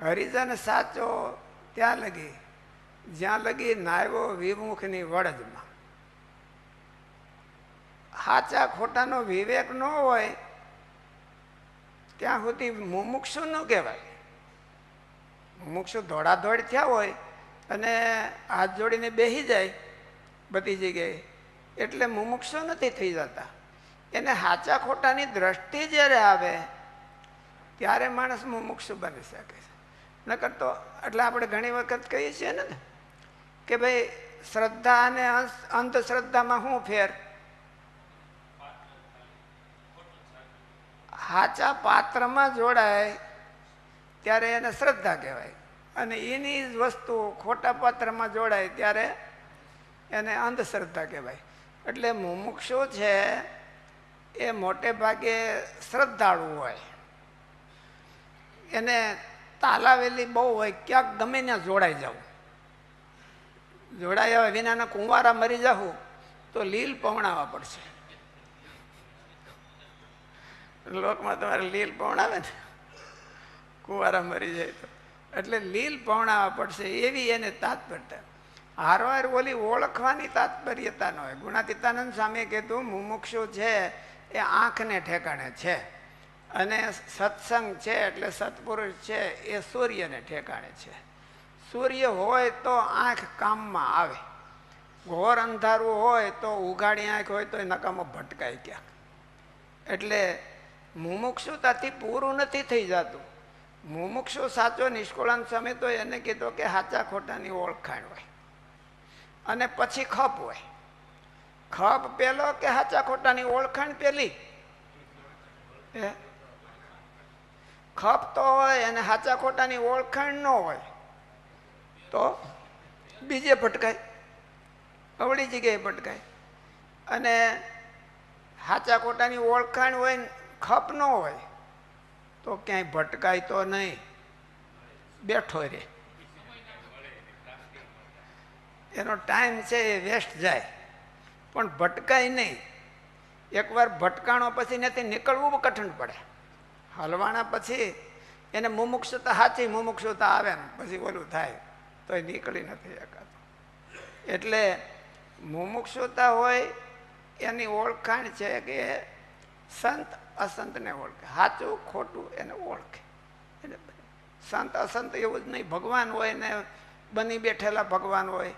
હરિજન સાચો ત્યાં લગી, જ્યાં લગી નાવ્યો વિમુખની વળજમાં સાચા ખોટાનો વિવેક ન હોય, ત્યાં સુધી મુમુક્ષુ ન કહેવાય. મુમુક્ષુ દોડાદોડ થયા હોય અને હાથ જોડીને બેસી જાય બધી જગ્યાએ, એટલે મુમુક્ષુ નથી થઈ જતા. એને સાચા ખોટાની દ્રષ્ટિ જ્યારે આવે, ત્યારે માણસ મુમુક્ષુ બની શકે છે. નકર તો એટલે આપણે ઘણી વખત કહીએ છીએ ને કે ભાઈ શ્રદ્ધા અને અંધશ્રદ્ધામાં શું ફેર? સાચા પાત્રમાં જોડાય ત્યારે એને શ્રદ્ધા કહેવાય. અને એની જ વસ્તુ ખોટા પાત્રમાં જોડાય ત્યારે એને અંધશ્રદ્ધા કહેવાય. એટલે મુમુક્ષુ છે એ મોટે ભાગે શ્રદ્ધાળુ હોય. એને તાલાવેલી બહુ હોય, ક્યાંક ગમે ત્યાં જોડાઈ જવું જોડાયા વિનાના કુંવારા મરી જાવું તો લીલ પવણાવા પડશે. લોકમાં તમારે લીલ પવણાવે ને, કુંવારા મરી જાય તો. એટલે લીલ પવણાવા પડશે, એવી એને તાત્પર્યતા. હારવાર ઓલી ઓળખવાની તાત્પર્યતા ન હોય. ગુણાતીતાનંદ સામે કીધું, મુમુક્ષુ છે એ આંખને ઠેકાણે છે. અને સત્સંગ છે એટલે સત્પુરુષ છે, એ સૂર્યને ઠેકાણે છે. સૂર્ય હોય તો આંખ કામમાં આવે. ઘોર અંધારું હોય તો ઉઘાડી આંખ હોય તો એ નકામાં ભટકાય ક્યાંક. એટલે મુમુક્ષુતાથી પૂરું નથી થઈ જતું. મુમુક્ષુ સાચો નિષ્કુળાન સમય તો એને કીધો કે સાચા ખોટાની ઓળખાણ હોય. અને પછી ખપ હોય. ખપ પેલો કે સાચા ખોટાની ઓળખાણ પેલી? હે? ખપ તો હોય અને સાચા ખોટાની ઓળખાણ ન હોય, તો બીજે ભટકાય, અવળી જગ્યાએ ભટકાય. અને સાચા ખોટાની ઓળખાણ હોય ખપ ન હોય, તો ક્યાંય ભટકાય તો નહીં. બેઠો રે. એનો ટાઈમ છે એ વેસ્ટ જાય. પણ ભટકાય નહીં. એકવાર ભટકાણો પછી નથી નીકળવું કઠણ પડે. હલવાણા પછી એને મુમુક્ષતા સાચી મુમુક્ષતા આવે ને, પછી ઓલું થાય તો એ નીકળી નથી શકાતું. એટલે મુમુક્ષતા હોય એની ઓળખાણ છે કે સંત અસંતને ઓળખે. સાચું ખોટું એને ઓળખે. સંત અસંત એવું જ નહીં, ભગવાન હોય ને, બની બેઠેલા ભગવાન હોય